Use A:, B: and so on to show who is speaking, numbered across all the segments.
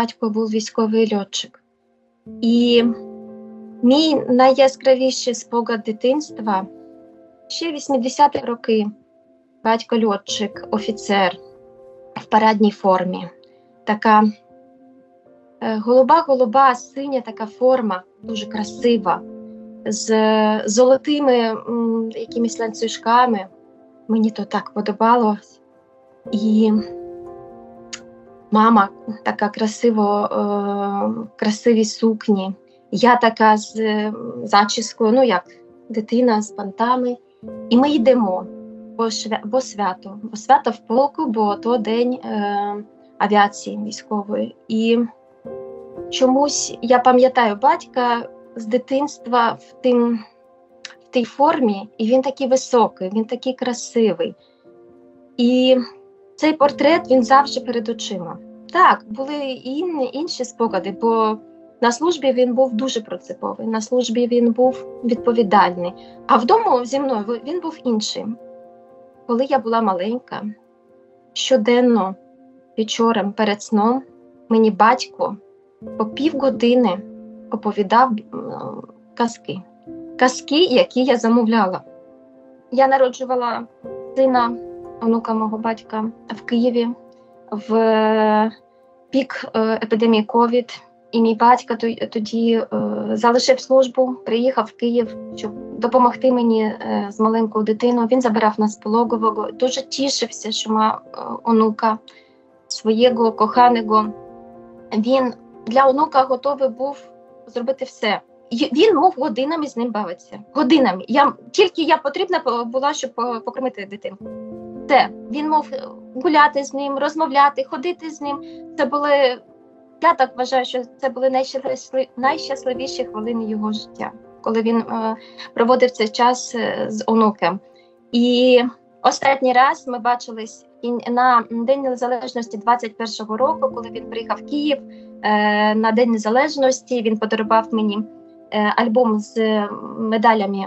A: батько був військовий льотчик. І мій найяскравіший спогад дитинства ще 80-ті роки. Батько льотчик, офіцер в парадній формі. Така голуба-голуба, синя така форма, дуже красива, з золотими м, якимись ланцюжками. Мені то так подобалось. І мама така красиво, е, красиві сукні. Я така з е, зачіскою, ну як дитина з пантами. І ми йдемо, бо, швя, бо свято, бо свято в полку, бо то день е, авіації військової. І чомусь я пам'ятаю батька з дитинства в тим, в тій формі, і він такий високий, він такий красивий. І цей портрет він завжди перед очима. Так, були і інші спогади, бо на службі він був дуже принциповий, на службі він був відповідальний. А вдома зі мною він був іншим. Коли я була маленька, щоденно вечором перед сном мені батько по півгодини оповідав казки, казки, які я замовляла. Я народжувала сина онука мого батька в Києві в пік епідемії ковід. І мій батько тоді е, залишив службу, приїхав в Київ, щоб допомогти мені е, з маленькою дитиною. Він забирав нас пологового. Дуже тішився, що мав е, онука свого коханого. Він для онука готовий був зробити все. Він мов годинами з ним бавитися. Годинами. Я тільки я потрібна була, щоб покормити дитину. Все. Він мов гуляти з ним, розмовляти, ходити з ним. Це були. Я так вважаю, що це були найщасливіші, хвилини його життя, коли він е, проводив цей час е, з онуком. І останній раз ми бачились на День Незалежності 21-го року, коли він приїхав в Київ е, на День Незалежності. Він подарував мені е, альбом з медалями,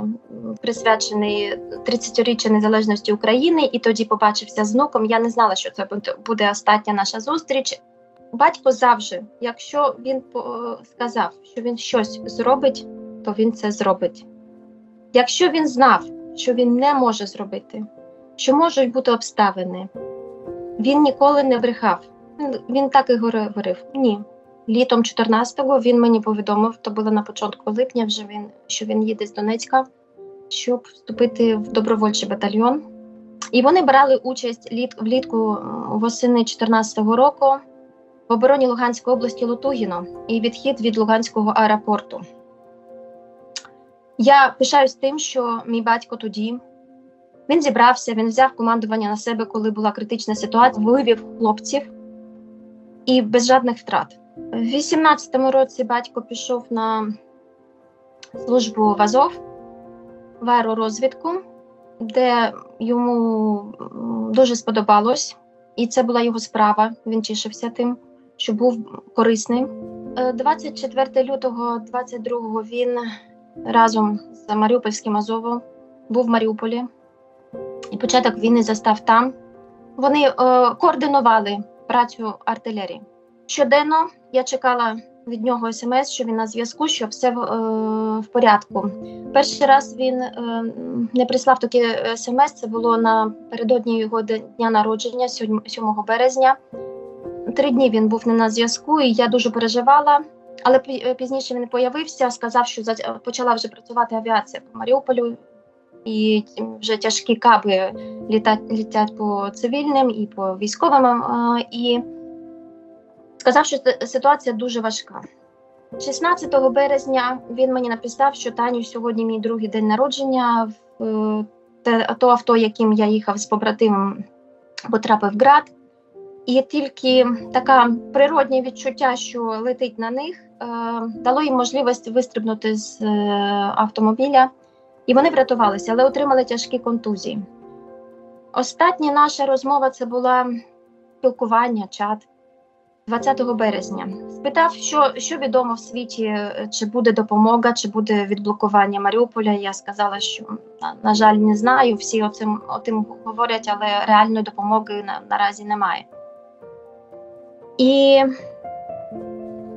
A: присвячений 30-річчю незалежності України. І тоді побачився з внуком. Я не знала, що це буде остання наша зустріч. Батько завжди, якщо він сказав, що він щось зробить, то він це зробить. Якщо він знав, що він не може зробити, що можуть бути обставини, він ніколи не брехав. Він так і говорив: ні. Літом 14-го він мені повідомив, то було на початку липня, вже він що він їде з Донецька, щоб вступити в добровольчий батальйон. І вони брали участь літ, влітку восени 14-го року в обороні Луганської області Лутугіно і відхід від Луганського аеропорту. Я пишаюсь тим, що мій батько тоді він зібрався, він взяв командування на себе, коли була критична ситуація, вивів хлопців і без жодних втрат. В 18-му році батько пішов на службу в Азов в аеророзвідку, де йому дуже сподобалось, і це була його справа. Він тішився тим що був корисним. 24 е, лютого 22-го він разом з Маріупольським Азовом був в Маріуполі, і початок війни застав там. Вони е, координували працю артилерії. Щоденно я чекала від нього смс, що він на зв'язку, що все в, е, в порядку. Перший раз він е, не прислав такі смс. Це було напередодні його дня народження, 7 березня. Три дні він був не на зв'язку, і я дуже переживала. Але пізніше він появився, сказав, що почала вже працювати авіація по Маріуполю, і вже тяжкі каби літать, літять по цивільним і по військовим. І сказав, що ситуація дуже важка. 16 березня він мені написав, що Таню сьогодні мій другий день народження. В те, то авто, яким я їхав з побратимом, потрапив град. І тільки таке природнє відчуття, що летить на них, е, дало їм можливість вистрибнути з е, автомобіля, і вони врятувалися, але отримали тяжкі контузії. Остання наша розмова це була спілкування, чат 20 березня. Спитав, що що відомо в світі, чи буде допомога, чи буде відблокування Маріуполя. Я сказала, що на, жаль, не знаю. Всі оцим, отим говорять, але реальної допомоги на, наразі немає. І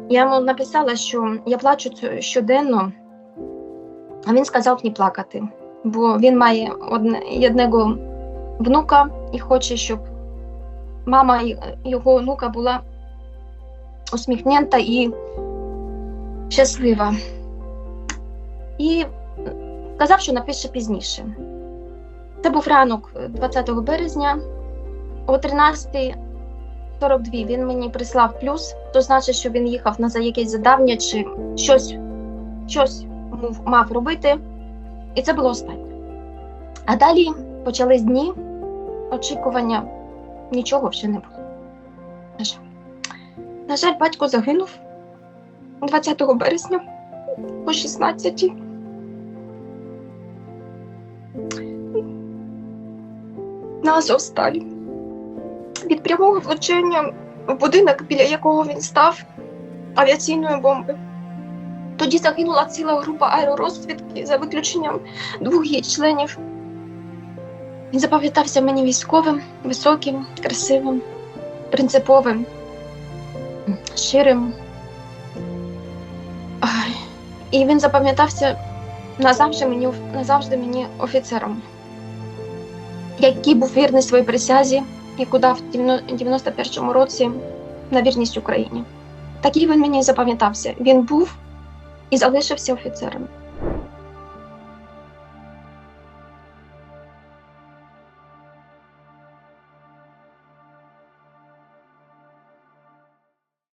A: Я йому написала, що я плачу щоденно, а він сказав не плакати, бо він має одне, одного внука і хоче, щоб мама його онука була усміхнента і щаслива. І сказав, що напише пізніше. Це був ранок е, 20 березня. О 13.42 він мені прислав плюс, то значить, що він їхав на за якесь задавня чи щось, щось мав робити. І це було останнє. А далі почались дні очікування, нічого ще не було. На жаль. Батько загинув 20 березня о 16 на Азовсталі. Від прямого влучення в будинок, біля якого він став авіаційної бомби. Тоді загинула ціла група аеророзвідки за виключенням двох її членів. Він запам'ятався мені військовим, високим, красивим, принциповим, щирим. І він запам'ятався назавжди мені, назавжди мені офіцером, який був вірний своїй присязі, яку дав в 91-му році на вірність Україні. Такий він мені запам'ятався. Він був і залишився офіцером.